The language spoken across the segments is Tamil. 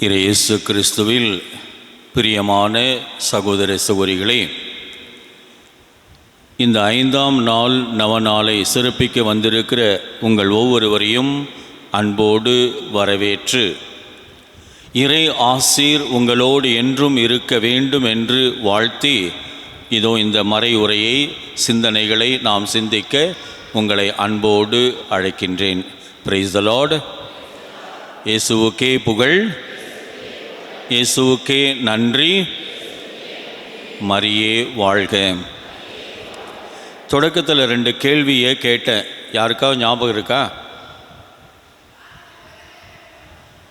இயேசு கிறிஸ்துவில் பிரியமான சகோதர சகோதரிகளே இந்த ஐந்தாம் நாள் நவநாளை சிறப்பிக்க வந்திருக்கிற உங்கள் ஒவ்வொருவரையும் அன்போடு வரவேற்று இறை ஆசீர் உங்களோடு என்றும் இருக்க வேண்டும் என்று வாழ்த்தி இதோ இந்த மறை சிந்தனைகளை நாம் சிந்திக்க உங்களை அன்போடு அழைக்கின்றேன். பிரைஸ் த லார்ட் இயேசுவுக்கே புகழ். இயேசுவுக்கே நன்றி. மரியே வாழ்க. தொடக்கத்தில் ரெண்டு கேள்வியை கேட்டேன். யாருக்காவது ஞாபகம் இருக்கா?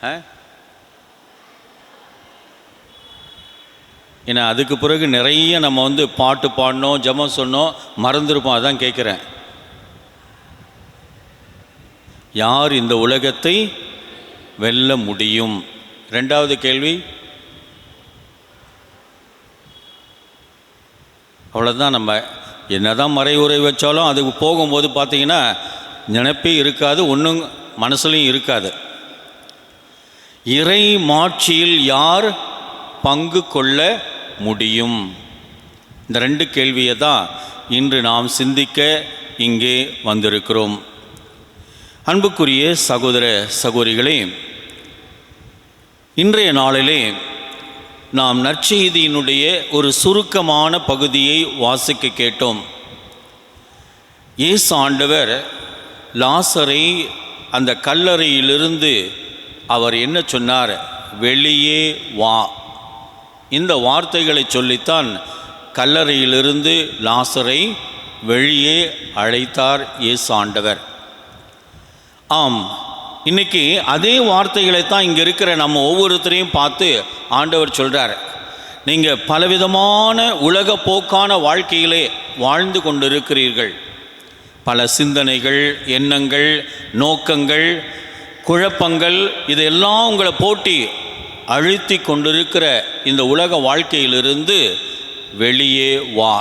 ஆ? ஏன்னா அதுக்கு பிறகு நிறைய நம்ம வந்து பாட்டு பாடினோம் ஜெபம் சொன்னோம் மறந்துருப்போம் அதான் கேட்குறேன். யார் இந்த உலகத்தை வெல்ல முடியும்? ரெண்டாவது கேள்வி. அவ்வளோதான் நம்ம என்னதான் மறை உரை வச்சாலும் அதுக்கு போகும்போது பார்த்தீங்கன்னா நினைப்பே இருக்காது ஒன்றும் மனசுலையும் இருக்காது. இறை மாட்சியில் யார் பங்கு கொள்ள முடியும்? இந்த ரெண்டு கேள்வியை தான் இன்று நாம் சிந்திக்க இங்கே வந்திருக்கிறோம். அன்புக்குரிய சகோதர சகோதரிகளையும் இன்றைய நாளிலே நாம் நற்செய்தியினுடைய ஒரு சுருக்கமான பகுதியை வாசிக்க கேட்டோம். இயேசு ஆண்டவர் லாசரை அந்த கல்லறையிலிருந்து அவர் என்ன சொன்னார்? வெளியே வா. இந்த வார்த்தைகளை சொல்லித்தான் கல்லறையிலிருந்து லாசரை வெளியே அழைத்தார் இயேசு ஆண்டவர். ஆம் இன்னைக்கு அதே வார்த்தைகளை தான் இங்கே இருக்கிற நம்ம ஒவ்வொருத்தரையும் பார்த்து ஆண்டவர் சொல்கிறார் நீங்கள் பலவிதமான உலக போக்கான வாழ்க்கையிலே வாழ்ந்து கொண்டிருக்கிறீர்கள். பல சிந்தனைகள் எண்ணங்கள் நோக்கங்கள் குழப்பங்கள் இதெல்லாம் உங்களை போட்டி அழுத்தி கொண்டிருக்கிற இந்த உலக வாழ்க்கையிலிருந்து வெளியே வா.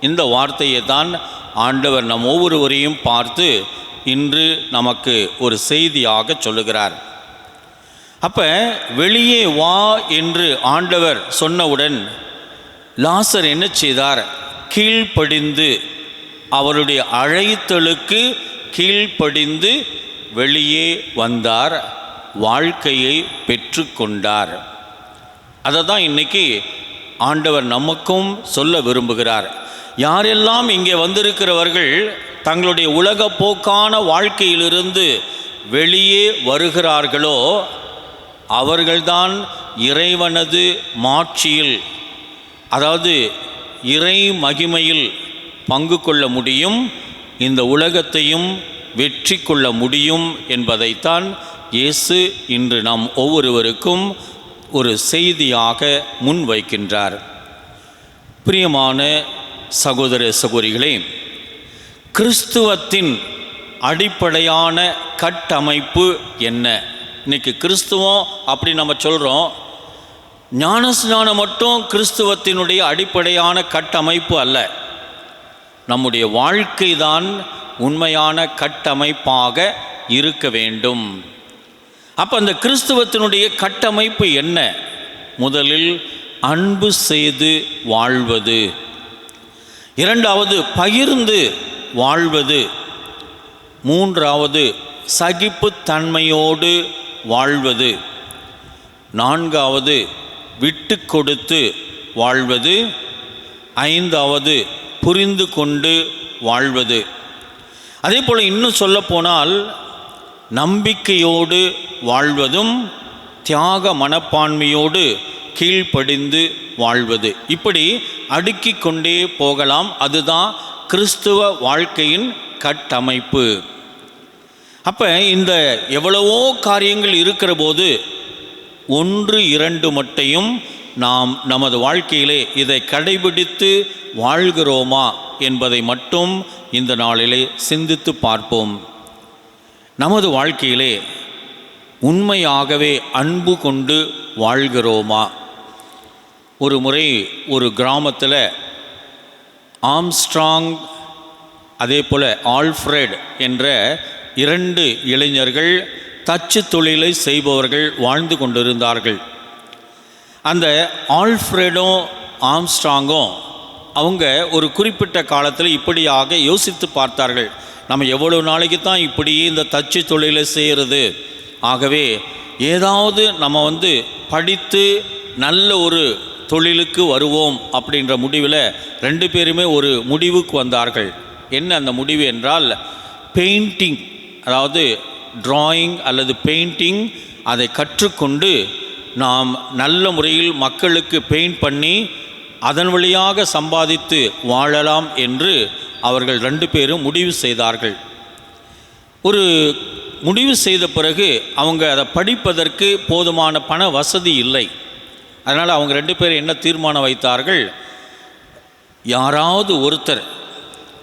இந்த வார்த்தையை தான் ஆண்டவர் நம் ஒவ்வொருவரையும் பார்த்து இன்று நமக்கு ஒரு செய்தியாக சொல்லுகிறார். அப்போ வெளியே வா என்று ஆண்டவர் சொன்னவுடன் லாசர் என்ன செய்தார்? கீழ்ப்படிந்து அவருடைய அழைத்தலுக்கு கீழ்ப்படிந்து வெளியே வந்தார் வாழ்க்கையை பெற்றுக்கொண்டார். அதை தான் இன்னைக்கு ஆண்டவர் நமக்கும் சொல்ல விரும்புகிறார். யாரெல்லாம் இங்கே வந்திருக்கிறவர்கள் தங்களுடைய உலக போக்கான வாழ்க்கையிலிருந்து வெளியே வருகிறார்களோ அவர்கள்தான் இறைவனது மாட்சியில் அதாவது இறை மகிமையில் பங்கு கொள்ள முடியும் இந்த உலகத்தையும் வெற்றி கொள்ள முடியும் என்பதைத்தான் இயேசு இன்று நாம் ஒவ்வொருவருக்கும் ஒரு செய்தியாக முன்வைக்கின்றார். பிரியமான சகோதர சகோதரிகளே கிறிஸ்துவத்தின் அடிப்படையான கட்டமைப்பு என்ன? இன்னைக்கு கிறிஸ்துவம் அப்படி நம்ம சொல்கிறோம் ஞானஸ்நானம் மட்டும் கிறிஸ்துவத்தினுடைய அடிப்படையான கட்டமைப்பு அல்ல. நம்முடைய வாழ்க்கை தான் உண்மையான கட்டமைப்பாக இருக்க வேண்டும். அப்போ அந்த கிறிஸ்துவத்தினுடைய கட்டமைப்பு என்ன? முதலில் அன்பு செய்து வாழ்வது. இரண்டாவது பகிர்ந்து வாழ்வது. மூன்றாவது சகிப்புத்தன்மையோடு வாழ்வது. நான்காவது விட்டு கொடுத்து வாழ்வது. ஐந்தாவது புரிந்து கொண்டு வாழ்வது. அதே போல் இன்னும் சொல்லப்போனால் நம்பிக்கையோடு வாழ்வதும் தியாக மனப்பான்மையோடு கீழ்ப்படிந்து வாழ்வது. இப்படி அடுக்கி கொண்டே போகலாம். அதுதான் கிறிஸ்துவ வாழ்க்கையின் கட்டமைப்பு. அப்போ இந்த எவ்வளவோ காரியங்கள் இருக்கிற போது ஒன்று இரண்டு மட்டையும் நாம் நமது வாழ்க்கையிலே இதை கடைபிடித்து வாழ்கிறோமா என்பதை மட்டும் இந்த நாளிலே சிந்தித்து பார்ப்போம். நமது வாழ்க்கையிலே உண்மையாகவே அன்பு கொண்டு வாழ்கிறோமா? ஒரு முறை ஒரு கிராமத்தில் ஆம்ஸ்ட்ராங் அதே போல் ஆல்ஃப்ரெட் என்ற இரண்டு இளைஞர்கள் தச்சு தொழிலை செய்பவர்கள் வாழ்ந்து கொண்டிருந்தார்கள். அந்த ஆல்ஃப்ரெடும் ஆம்ஸ்ட்ராங்கும் அவங்க ஒரு குறிப்பிட்ட காலத்தில் இப்படியாக யோசித்து பார்த்தார்கள். நம்ம எவ்வளோ நாளைக்கு தான் இப்படியே இந்த தச்சு தொழிலை செய்கிறது ஆகவே ஏதாவது நம்ம வந்து படித்து நல்ல ஒரு தொழிலுக்கு வருவோம் அப்படின்ற முடிவில் ரெண்டு பேருமே ஒரு முடிவுக்கு வந்தார்கள். என்ன அந்த முடிவு என்றால் பெயிண்டிங் அதாவது டிராயிங் அல்லது பெயிண்டிங் அதை கற்றுக்கொண்டு நாம் நல்ல முறையில் மக்களுக்கு பெயிண்ட் பண்ணி அதன் வழியாக சம்பாதித்து வாழலாம் என்று அவர்கள் ரெண்டு பேரும் முடிவு செய்தார்கள். ஒரு முடிவு செய்த பிறகு அவங்க அதை படிப்பதற்கு போதுமான பண வசதி இல்லை. அதனால் அவங்க ரெண்டு பேரும் என்ன தீர்மானம் வைத்தார்கள்? யாராவது ஒருத்தர்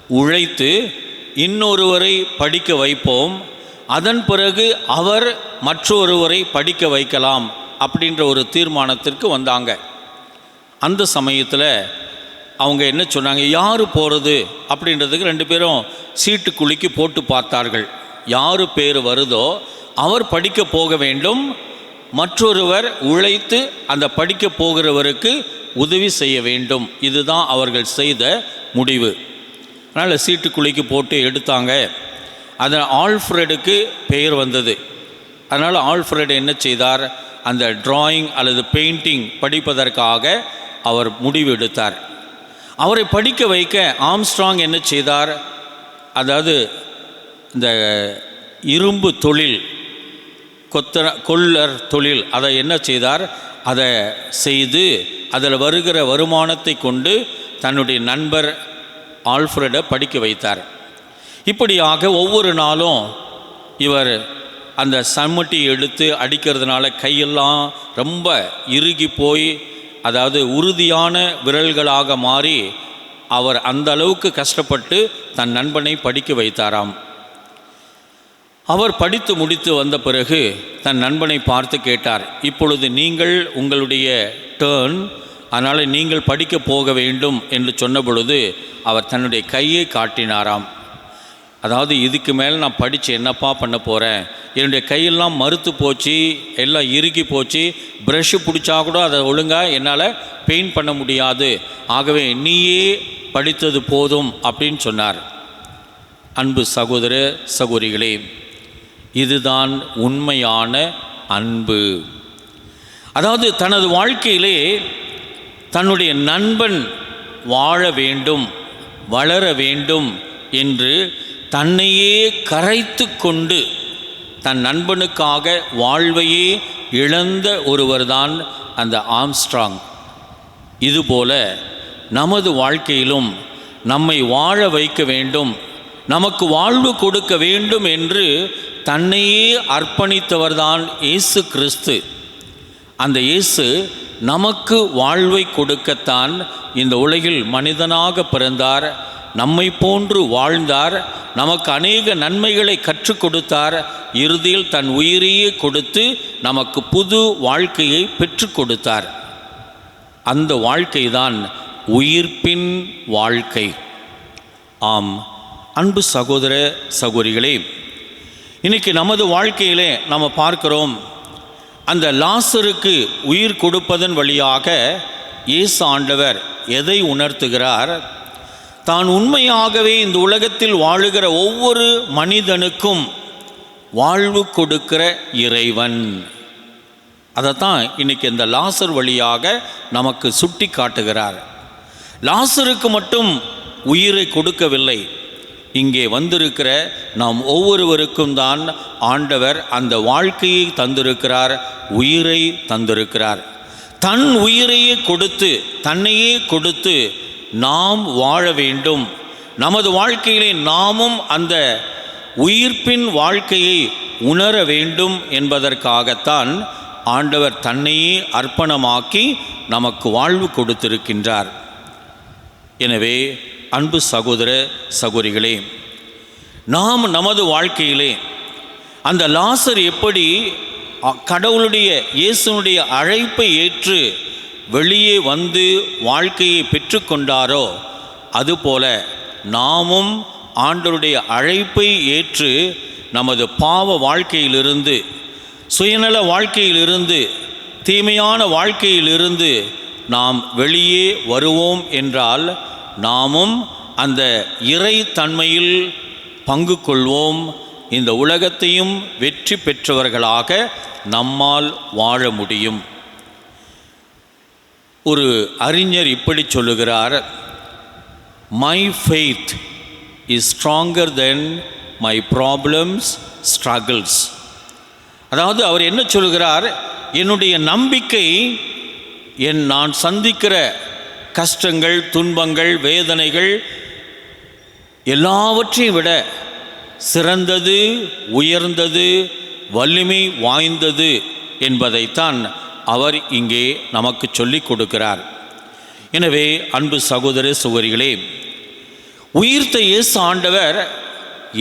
உழைத்து இன்னொருவரை படிக்க வைப்போம். அதன் பிறகு அவர் மற்றொருவரை படிக்க வைக்கலாம் அப்படின்ற ஒரு தீர்மானத்திற்கு வந்தாங்க. அந்த சமயத்தில் அவங்க என்ன சொன்னாங்க யார் போகிறது அப்படின்றதுக்கு ரெண்டு பேரும் சீட்டு குலுக்கி போட்டு பார்த்தார்கள். யார் பேர் வருதோ அவர் படிக்க போக வேண்டும். மற்றொருவர் உழைத்து அந்த படிக்க போகிறவருக்கு உதவி செய்ய வேண்டும். இதுதான் அவர்கள் செய்த முடிவு. அதனால் சீட்டு குலுக்கி போட்டு எடுத்தாங்க. அதில் ஆல்ஃப்ரெடுக்கு பெயர் வந்தது. அதனால் ஆல்ஃப்ரெட் என்ன செய்தார்? அந்த டிராயிங் அல்லது பெயிண்டிங் படிப்பதற்காக அவர் முடிவு எடுத்தார். அவரை படிக்க வைக்க ஆம்ஸ்ட்ராங் என்ன செய்தார்? அதாவது இந்த இரும்பு தொழில் கொத்தர கொல்லர் தொழில் அதை என்ன செய்தார்? அதை செய்து அதில் வருகிற வருமானத்தை கொண்டு தன்னுடைய நண்பர் ஆல்ஃப்ரெடை படிக்க வைத்தார். இப்படியாக ஒவ்வொரு நாளும் இவர் அந்த சம்மட்டி எடுத்து அடிக்கிறதுனால கையெல்லாம் ரொம்ப இறுகி போய் அதாவது உறுதியான விரல்களாக மாறி அவர் அந்த அளவுக்கு கஷ்டப்பட்டு தன் நண்பனை படிக்க வைத்தாராம். அவர் படித்து முடித்து வந்த பிறகு தன் நண்பனை பார்த்து கேட்டார் இப்பொழுது நீங்கள் உங்களுடைய டேர்ன் அதனால் நீங்கள் படிக்க போக வேண்டும் என்று சொன்ன பொழுது அவர் தன்னுடைய கையை காட்டினாராம். அதாவது இதுக்கு மேலே நான் படித்து என்னப்பா பண்ண போகிறேன் என்னுடைய கையெல்லாம் மறுத்து போச்சு எல்லாம் இறுகி போச்சு ப்ரஷ்ஷு பிடிச்சா கூட அதை ஒழுங்காக என்னால் பெயிண்ட் பண்ண முடியாது. ஆகவே நீயே படித்தது போதும் அப்படின்னு சொன்னார். அன்பு சகோதர சகோதரிகளே இதுதான் உண்மையான அன்பு. அதாவது தனது வாழ்க்கையிலே தன்னுடைய நண்பன் வாழ வேண்டும் வளர வேண்டும் என்று தன்னையே கரைத்து கொண்டு தன் நண்பனுக்காக வாழ்வையே இழந்த ஒருவர்தான் அந்த ஆம்ஸ்ட்ராங். இதுபோல நமது வாழ்க்கையிலும் நம்மை வாழ வைக்க வேண்டும் நமக்கு வாழ்வு கொடுக்க வேண்டும் என்று தன்னையே அர்ப்பணித்தவர்தான் இயேசு கிறிஸ்து. அந்த இயேசு நமக்கு வாழ்வை கொடுக்கத்தான் இந்த உலகில் மனிதனாக பிறந்தார் நம்மை போன்று வாழ்ந்தார் நமக்கு அநேக நன்மைகளை கற்றுக் கொடுத்தார் இறுதியில் தன் உயிரையே கொடுத்து நமக்கு புது வாழ்க்கையை பெற்றுக் கொடுத்தார். அந்த வாழ்க்கைதான் உயிர்ப்பின் வாழ்க்கை. ஆம் அன்பு சகோதர சகோதரிகளே இன்னைக்கு நமது வாழ்க்கையிலே நம்ம பார்க்கிறோம் அந்த லாசருக்கு உயிர் கொடுப்பதன் வழியாக இயேசு ஆண்டவர் எதை உணர்த்துகிறார்? தான் உண்மையாகவே இந்த உலகத்தில் வாழுகிற ஒவ்வொரு மனிதனுக்கும் வாழ்வு கொடுக்கிற இறைவன். அதைத்தான் இன்னைக்கு இந்த லாசர் வழியாக நமக்கு சுட்டி காட்டுகிறார். லாசருக்கு மட்டும் உயிரை கொடுக்கவில்லை. இங்கே வந்திருக்கிற நாம் ஒவ்வொருவருக்கும் தான் ஆண்டவர் அந்த வாழ்க்கையை தந்திருக்கிறார். உயிரை தந்திருக்கிறார். தன் உயிரையே கொடுத்து தன்னையே கொடுத்து நாம் வாழ வேண்டும். நமது வாழ்க்கையிலே நாமும் அந்த உயிர்ப்பின் வாழ்க்கையை உணர வேண்டும் என்பதற்காகத்தான் ஆண்டவர் தன்னையே அர்ப்பணமாக்கி நமக்கு வாழ்வு கொடுத்திருக்கின்றார். எனவே அன்பு சகோதர சகோதரிகளே நாம் நமது வாழ்க்கையிலே அந்த லாசர் எப்படி கடவுளுடைய இயேசுனுடைய அழைப்பை ஏற்று வெளியே வந்து வாழ்க்கையை பெற்றுக்கொண்டாரோ அதுபோல நாமும் ஆண்டருடைய அழைப்பை ஏற்று நமது பாவ வாழ்க்கையிலிருந்து சுயநல வாழ்க்கையிலிருந்து தீமையான வாழ்க்கையிலிருந்து நாம் வெளியே வருவோம் என்றால் நாமும் அந்த இறை தன்மையில் பங்கு கொள்வோம். இந்த உலகத்தையும் வெற்றி பெற்றவர்களாக நம்மால் வாழ முடியும். ஒரு அறிஞர் இப்படி சொல்லுகிறார் my faith is stronger than my problems struggles அதாவது அவர் என்ன சொல்கிறார் என்னுடைய நம்பிக்கை என் நான் சந்திக்கிற கஷ்டங்கள் துன்பங்கள் வேதனைகள் எல்லாவற்றையும் விட சிறந்தது உயர்ந்தது வலிமை வாய்ந்தது என்பதைத்தான் அவர் இங்கே நமக்கு சொல்லிக் கொடுக்கிறார். எனவே அன்பு சகோதர சுவரிகளே உயிர்த்த இயேசு ஆண்டவர்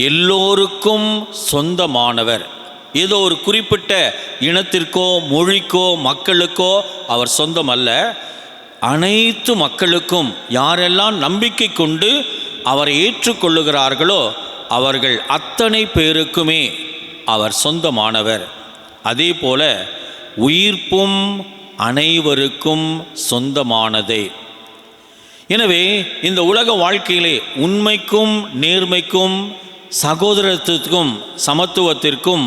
எல்லோருக்கும் சொந்தமானவர். ஏதோ ஒரு குறிப்பிட்ட இனத்திற்கோ மொழிக்கோ மக்களுக்கோ அவர் சொந்தம் அல்ல அனைத்து மக்களுக்கும் யாரெல்லாம் நம்பிக்கை கொண்டு அவரை ஏற்றுக்கொள்ளுகிறார்களோ அவர்கள் அத்தனை பேருக்குமே அவர் சொந்தமானவர். அதே போல உயிர்ப்பும் அனைவருக்கும் சொந்தமானதே. எனவே இந்த உலக வாழ்க்கையிலே உண்மைக்கும் நேர்மைக்கும் சகோதரத்துக்கும் சமத்துவத்திற்கும்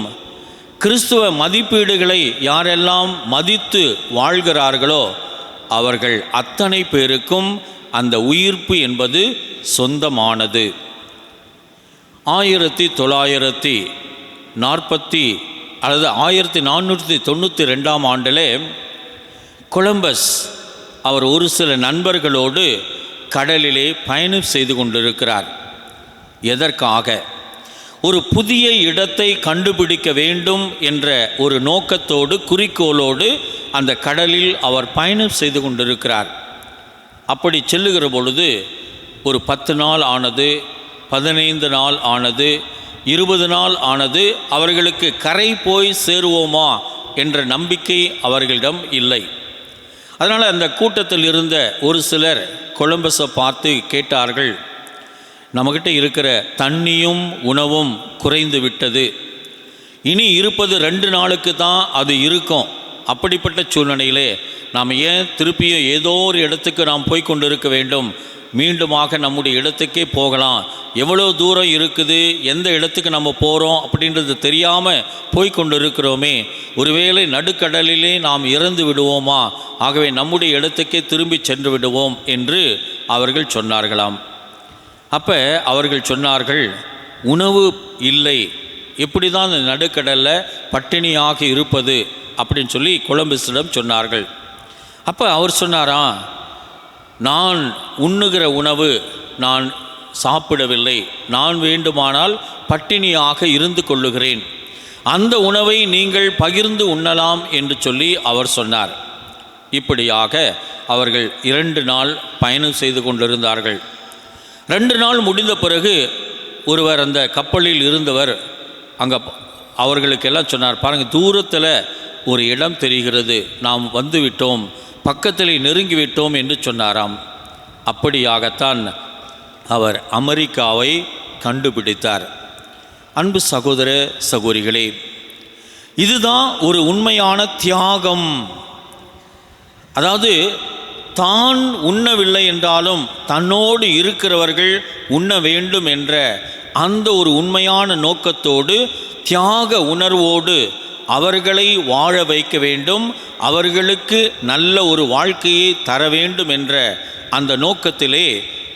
கிறிஸ்துவ மதிப்பீடுகளை யாரெல்லாம் மதித்து வாழ்கிறார்களோ அவர்கள் அத்தனை பேருக்கும் அந்த உயிர்ப்பு என்பது சொந்தமானது. ஆயிரத்தி தொள்ளாயிரத்தி நாற்பத்தி அல்லது ஆயிரத்தி நானூற்றி தொண்ணூற்றி ரெண்டாம் ஆண்டிலே கொலம்பஸ் அவர் ஒரு சில நண்பர்களோடு கடலிலே பயணம் செய்து கொண்டிருக்கிறார். எதற்காக? ஒரு புதிய இடத்தை கண்டுபிடிக்க வேண்டும் என்ற ஒரு நோக்கத்தோடு குறிக்கோளோடு அந்த கடலில் அவர் பயணம் செய்து கொண்டிருக்கிறார். அப்படி செல்லுகிற பொழுது ஒரு பத்து நாள் ஆனது பதினைந்து நாள் ஆனது இருபது நாள் ஆனது அவர்களுக்கு கரை போய் சேருவோமா என்ற நம்பிக்கை அவர்களிடம் இல்லை. அதனால் அந்த கூட்டத்தில் இருந்த ஒரு சிலர் கொலம்பஸை பார்த்து கேட்டார்கள் நம்மக்கிட்ட இருக்கிற தண்ணியும் உணவும் குறைந்து விட்டது. இனி இருப்பது ரெண்டு நாளுக்கு தான் அது இருக்கும். அப்படிப்பட்ட சூழ்நிலையிலே நாம் ஏன் திருப்பியும் ஏதோ ஒரு இடத்துக்கு நாம் போய் கொண்டிருக்க வேண்டும்? மீண்டுமாக நம்முடைய இடத்துக்கே போகலாம். எவ்வளோ தூரம் இருக்குது? எந்த இடத்துக்கு நம்ம போகிறோம் அப்படின்றது தெரியாமல் போய் கொண்டு இருக்கிறோமே ஒருவேளை நடுக்கடலிலே நாம் இறந்து விடுவோமா? ஆகவே நம்முடைய இடத்துக்கே திரும்பி சென்று விடுவோம் என்று அவர்கள் சொன்னார்களாம். அப்போ அவர்கள் சொன்னார்கள் உணவு இல்லை. இப்படி தான் அந்த நடுக்கடலில் பட்டினியாக இருப்பது அப்படின்னு சொல்லி கொலம்பஸிடம் சொன்னார்கள். அப்போ அவர் சொன்னாராம் நான் உண்ணுகிற உணவு நான் சாப்பிடவில்லை. நான் வேண்டுமானால் பட்டினியாக இருந்து கொள்ளுகிறேன். அந்த உணவை நீங்கள் பகிர்ந்து உண்ணலாம் என்று சொல்லி அவர் சொன்னார். இப்படியாக அவர்கள் இரண்டு நாள் பயணம் செய்து கொண்டிருந்தார்கள். ரெண்டு நாள் முடிந்த பிறகு ஒருவர் அந்த கப்பலில் இருந்தவர் அங்கே அவர்களுக்கெல்லாம் சொன்னார் பாருங்கள் தூரத்தில் ஒரு இடம் தெரிகிறது. நாம் வந்துவிட்டோம். பக்கத்தில் நெருங்கி விட்டோம் என்று சொன்னாராம். அப்படியாகத்தான் அவர் அமெரிக்காவை கண்டுபிடித்தார். அன்பு சகோதர சகோதரிகளே இதுதான் ஒரு உண்மையான தியாகம். அதாவது தான் உண்ணவில்லை என்றாலும் தன்னோடு இருக்கிறவர்கள் உண்ண வேண்டும் என்ற அந்த ஒரு உண்மையான நோக்கத்தோடு தியாக உணர்வோடு அவர்களை வாழ வைக்க வேண்டும் அவர்களுக்கு நல்ல ஒரு வாழ்க்கையை தர வேண்டும் என்ற அந்த நோக்கத்திலே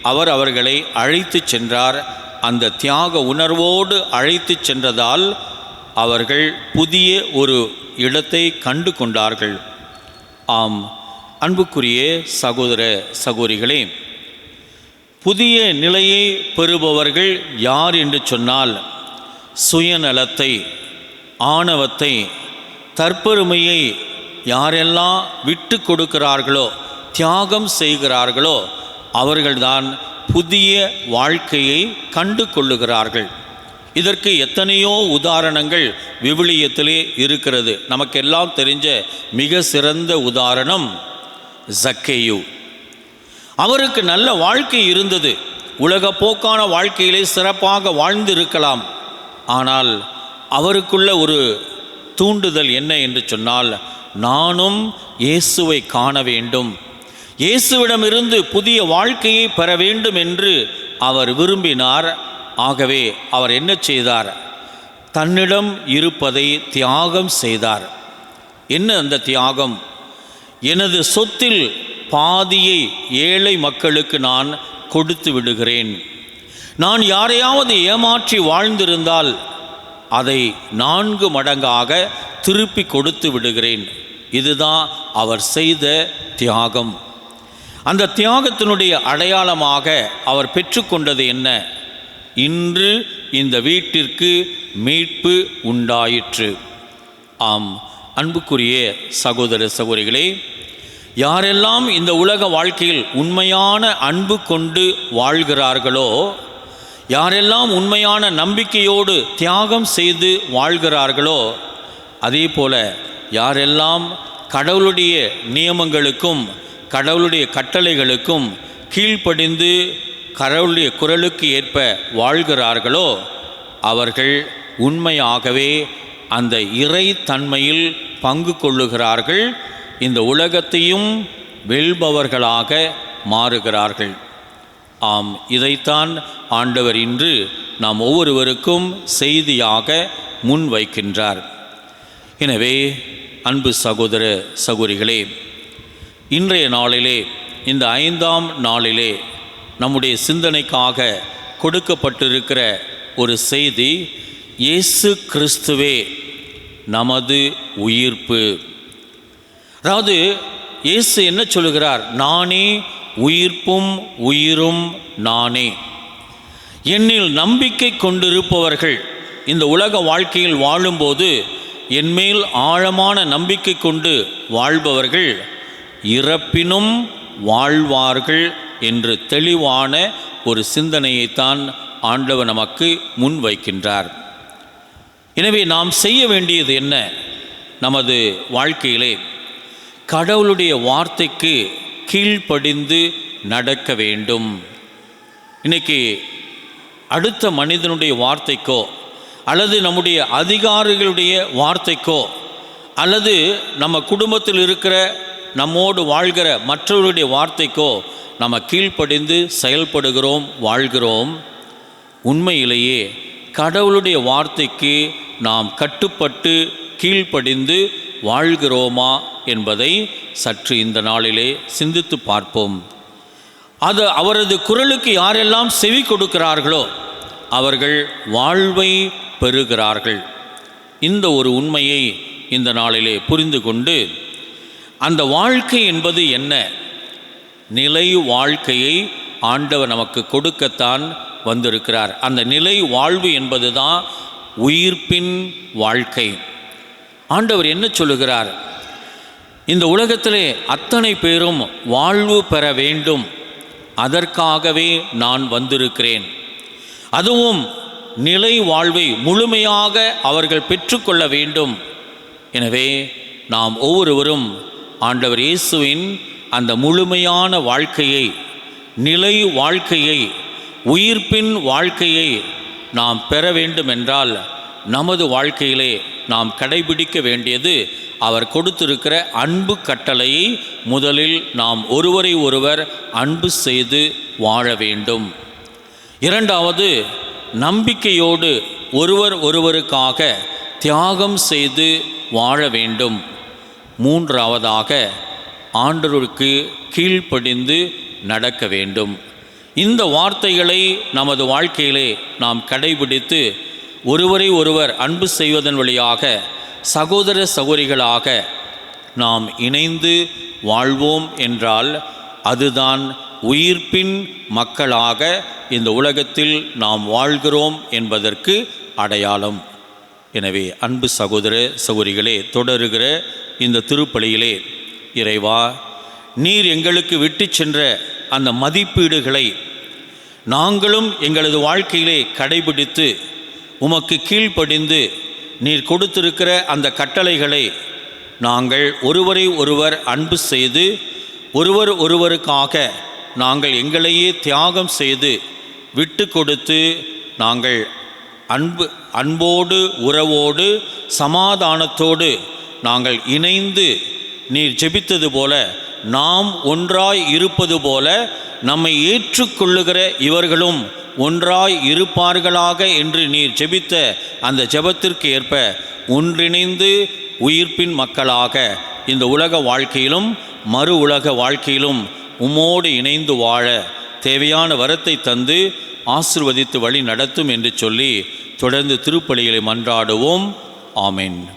அவர் அவர்களை அழைத்து சென்றார். அந்த தியாக உணர்வோடு அழைத்து சென்றதால் அவர்கள் புதிய ஒரு இடத்தை கண்டு கொண்டார்கள். ஆம். அன்புக்குரிய சகோதர சகோதரிகளே புதிய நிலையை பெறுபவர்கள் யார் என்று சொன்னால் சுயநலத்தை ஆணவத்தை தற்பெருமையை யாரெல்லாம் விட்டு கொடுக்கிறார்களோ தியாகம் செய்கிறார்களோ அவர்கள்தான் புதிய வாழ்க்கையை கண்டு கொள்ளுகிறார்கள். இதற்கு எத்தனையோ உதாரணங்கள் விவிலியத்திலே இருக்கிறது. நமக்கெல்லாம் தெரிஞ்ச மிக சிறந்த உதாரணம் ஜக்கேயு. அவருக்கு நல்ல வாழ்க்கை இருந்தது. உலக போக்கான வாழ்க்கையிலே சிறப்பாக வாழ்ந்து இருக்கலாம் ஆனால் அவருக்குள்ள ஒரு தூண்டுதல் என்ன என்று சொன்னால் நானும் இயேசுவை காண வேண்டும். இயேசுவிடமிருந்து புதிய வாழ்க்கையை பெற வேண்டும் என்று அவர் விரும்பினார். ஆகவே அவர் என்ன செய்தார்? தன்னிடம் இருப்பதை தியாகம் செய்தார். என்ன அந்த தியாகம்? எனது சொத்தில் பாதியை ஏழை மக்களுக்கு நான் கொடுத்து விடுகிறேன். நான் யாரையாவது ஏமாற்றி வாழ்ந்திருந்தால் அதை நான்கு மடங்காக திருப்பி கொடுத்து விடுகிறேன். இதுதான் அவர் செய்த தியாகம். அந்த தியாகத்தினுடைய அடையாளமாக அவர் பெற்றுக்கொண்டது என்ன? இன்று இந்த வீட்டிற்கு மீட்பு உண்டாயிற்று. ஆம் அன்புக்குரிய சகோதர சகோதரிகளே யாரெல்லாம் இந்த உலக வாழ்க்கையில் உண்மையான அன்பு கொண்டு வாழ்கிறார்களோ யாரெல்லாம் உண்மையான நம்பிக்கையோடு தியாகம் செய்து வாழ்கிறார்களோ அதே போல யாரெல்லாம் கடவுளுடைய நியமங்களுக்கும் கடவுளுடைய கட்டளைகளுக்கும் கீழ்ப்படிந்து கடவுளுடைய குரலுக்கு ஏற்ப வாழ்கிறார்களோ அவர்கள் உண்மையாகவே அந்த இறை தன்மையில் பங்கு கொள்ளுகிறார்கள். இந்த உலகத்தையும் வெல்பவர்களாக மாறுகிறார்கள். ஆம் இதைத்தான் ஆண்டவர் இன்று நாம் ஒவ்வொருவருக்கும் செய்தியாக முன்வைக்கின்றார். எனவே அன்பு சகோதர சகோதரிகளே இன்றைய நாளிலே இந்த ஐந்தாம் நாளிலே நம்முடைய சிந்தனைக்காக கொடுக்கப்பட்டிருக்கிற ஒரு செய்தி இயேசு கிறிஸ்துவே நமது உயிர்ப்பு. அதாவது இயேசு என்ன சொல்லுகிறார்? நானே உயிர்ப்பும் உயிரும் நானே. என்னில் நம்பிக்கை கொண்டிருப்பவர்கள் இந்த உலக வாழ்க்கையில் வாழும்போது என்மேல் ஆழமான நம்பிக்கை கொண்டு வாழ்பவர்கள் இறப்பினும் வாழ்வார்கள் என்று தெளிவான ஒரு சிந்தனையைத்தான் ஆண்டவர் நமக்கு முன்வைக்கின்றார் எனவே நாம் செய்ய வேண்டியது என்ன? நமது வாழ்க்கையிலே கடவுளுடைய வார்த்தைக்கு கீழ்ப்படிந்து நடக்க வேண்டும். இன்னைக்கு அடுத்த மனிதனுடைய வார்த்தைக்கோ அல்லது நம்முடைய அதிகாரிகளுடைய வார்த்தைக்கோ அல்லது நம்ம குடும்பத்தில் இருக்கிற நம்மோடு வாழ்கிற மற்றவருடைய வார்த்தைக்கோ நம்ம கீழ்ப்படிந்து செயல்படுகிறோம் வாழ்கிறோம். உண்மையிலேயே கடவுளுடைய வார்த்தைக்கு நாம் கட்டுப்பட்டு கீழ்ப்படிந்து வாழ்கிறோமா என்பதை சற்று இந்த நாளிலே சிந்தித்து பார்ப்போம். அது அவரது குரலுக்கு யாரெல்லாம் செவி கொடுக்கிறார்களோ அவர்கள் வாழ்வை பெறுகிறார்கள். இந்த ஒரு உண்மையை இந்த நாளிலே புரிந்து கொண்டு அந்த வாழ்க்கை என்பது என்ன? நிலை வாழ்க்கையை ஆண்டவர் நமக்கு கொடுக்கத்தான் வந்திருக்கிறார். அந்த நிலை வாழ்வு என்பது தான் உயிர்ப்பின் வாழ்க்கை. ஆண்டவர் என்ன சொல்லுகிறார்? இந்த உலகத்திலே அத்தனை பேரும் வாழ்வு பெற வேண்டும். அதற்காகவே நான் வந்திருக்கிறேன். அதுவும் நிலை வாழ்வை முழுமையாக அவர்கள் பெற்றுக்கொள்ள வேண்டும். எனவே நாம் ஒவ்வொருவரும் ஆண்டவர் இயேசுவின் அந்த முழுமையான வாழ்க்கையை நிலை வாழ்க்கையை உயிர்ப்பின் வாழ்க்கையை நாம் பெற வேண்டுமென்றால் நமது வாழ்க்கையிலே நாம் கடைபிடிக்க வேண்டியது அவர் கொடுத்திருக்கிற அன்பு கட்டளையை முதலில் நாம் ஒருவரை ஒருவர் அன்பு செய்து வாழ வேண்டும். இரண்டாவது நம்பிக்கையோடு ஒருவர் ஒருவருக்காக தியாகம் செய்து வாழ வேண்டும். மூன்றாவதாக ஆண்டவருக்கு கீழ்ப்படிந்து நடக்க வேண்டும். இந்த வார்த்தைகளை நமது வாழ்க்கையிலே நாம் கடைபிடித்து ஒருவரை ஒருவர் அன்பு செய்வதன் வழியாக சகோதர சகோதரிகளாக நாம் இணைந்து வாழ்வோம் என்றால் அதுதான் உயிர்ப்பின் மக்களாக இந்த உலகத்தில் நாம் வாழ்கிறோம் என்பதற்கு அடையாளம். எனவே அன்பு சகோதர சகோதரிகளே தொடருகிற இந்த திருப்பலியிலே இறைவா நீர் எங்களுக்கு விட்டு சென்ற அந்த மதிப்பீடுகளை நாங்களும் எங்களது வாழ்க்கையிலே கடைபிடித்து உமக்கு கீழ்ப்படிந்து நீர் கொடுத்திருக்கிற அந்த கட்டளைகளை நாங்கள் ஒருவரை ஒருவர் அன்பு செய்து ஒருவர் ஒருவருக்காக நாங்கள் எங்களையே தியாகம் செய்து விட்டு கொடுத்து நாங்கள் அன்பு அன்போடு உறவோடு சமாதானத்தோடு நாங்கள் இணைந்து நீர் ஜெபித்தது போல நாம் ஒன்றாய் இருப்பது போல நம்மை ஏற்றுக்கொள்ளுகிற இவர்களும் ஒன்றாய் இருப்பார்களாக என்று நீர் ஜெபித்த அந்த ஜெபத்திற்கு ஏற்ப ஒன்றிணைந்து உயிர்ப்பின் மக்களாக இந்த உலக வாழ்க்கையிலும் மறு உலக வாழ்க்கையிலும் உம்மோடு இணைந்து வாழ தேவையான வரத்தை தந்து ஆசிர்வதித்து வழி நடத்தும் என்று சொல்லி தொடர்ந்து திருப்பலிகளை மன்றாடுவோம். ஆமீன்.